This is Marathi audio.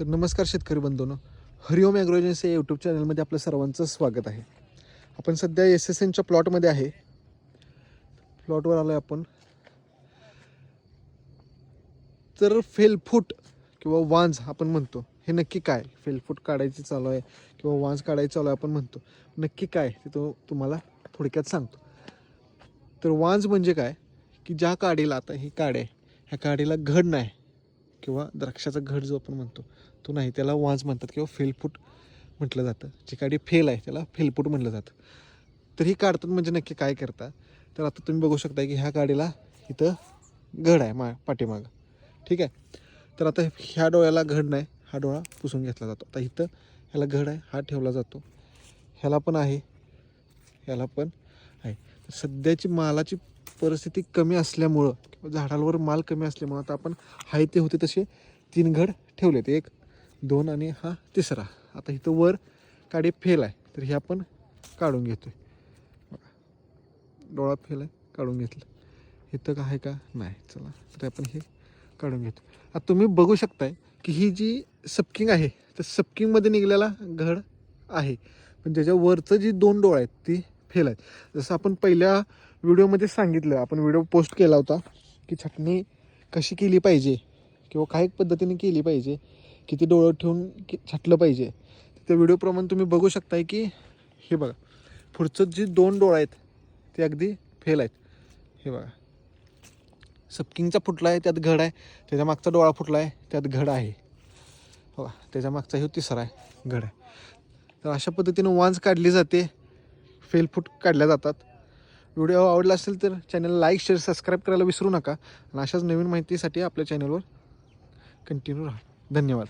तर नमस्कार शेतकरी बंधूंनो. हरिओम ॲग्रो एजन्सी या यूट्यूब चॅनलमध्ये आपलं सर्वांचं स्वागत आहे. आपण सध्या एस एस एनच्या प्लॉटमध्ये आहे. प्लॉटवर आलो आहे आपण. तर फेलफूट किंवा वांज आपण म्हणतो. हे नक्की काय? फेलफूट काढायची चालू आहे किंवा वांज काढायची चालू आहे आपण म्हणतो. नक्की काय? ते तो तुम्हाला थोडक्यात सांगतो. तर वांज म्हणजे काय? की ज्या काडीला आता ही काड आहे ह्या काडीला घड नाही. किंवा द्राक्षाचा घड जो आपण म्हणतो तो नाही त्याला वाज म्हणतात किंवा फेलफूट म्हटलं जातं. जी काडी फेल आहे त्याला फेलफूट म्हटलं जातं. तर ही काढतात म्हणजे नक्की काय करता? तर आता तुम्ही बघू शकता की ह्या गाडीला इथं घड आहे मा पाठीमागं. ठीक आहे? तर आता ह्या डोळ्याला घड नाही हा डोळा पुसून घेतला जातो. आता इथं ह्याला घड आहे हा ठेवला जातो. ह्याला पण आहे ह्याला पण आहे. तर सध्याची मालाची परिस्थिती कमी असल्यामुळं झाडांवर माल कमी असल्यामुळे आता आपण हाय ते होते तसे तीन घड ठेवलेत. एक दोन आणि हा तिसरा. आता इथं वर काडे फेल आहे तर हे आपण काढून घेतो डोळा फेल आहे काढून घेतलं. इथं का आहे का? नाही चला. तर आपण हे काढून घेतो. आता तुम्ही बघू शकताय की ही जी सपकिंग आहे तर सपकिंगमध्ये निघलेला घड आहे. पण त्याच्या वरचं जी दोन डोळा आहेत ती फेल आहेत. जसं आपण पहिल्या व्हिडिओमध्ये सांगितलं आपण व्हिडिओ पोस्ट केला होता की छटणी कशी केली पाहिजे किंवा काही पद्धतीने केली पाहिजे किती डोळं ठेवून की छाटलं पाहिजे. त्या व्हिडिओप्रमाणे तुम्ही बघू शकताय की हे बघा. पुढचं जे दोन डोळा आहेत ते अगदी फेल आहेत. हे बघा. सपकिंगचा फुटला आहे त्यात घड आहे. त्याच्या मागचा डोळा फुटला आहे त्यात घड आहे. हो त्याच्या मागचा हे तिसरा आहे घड आहे. तर अशा पद्धतीनं वांज काढली जाते. फेलफूट काढल्या जातात. व्हिडिओ आवडला असेल तर चॅनलला लाईक शेअर सबस्क्राईब करायला विसरू नका. आणि अशाच नवीन माहितीसाठी आपल्या चॅनलवर कंटिन्यू राहा. धन्यवाद.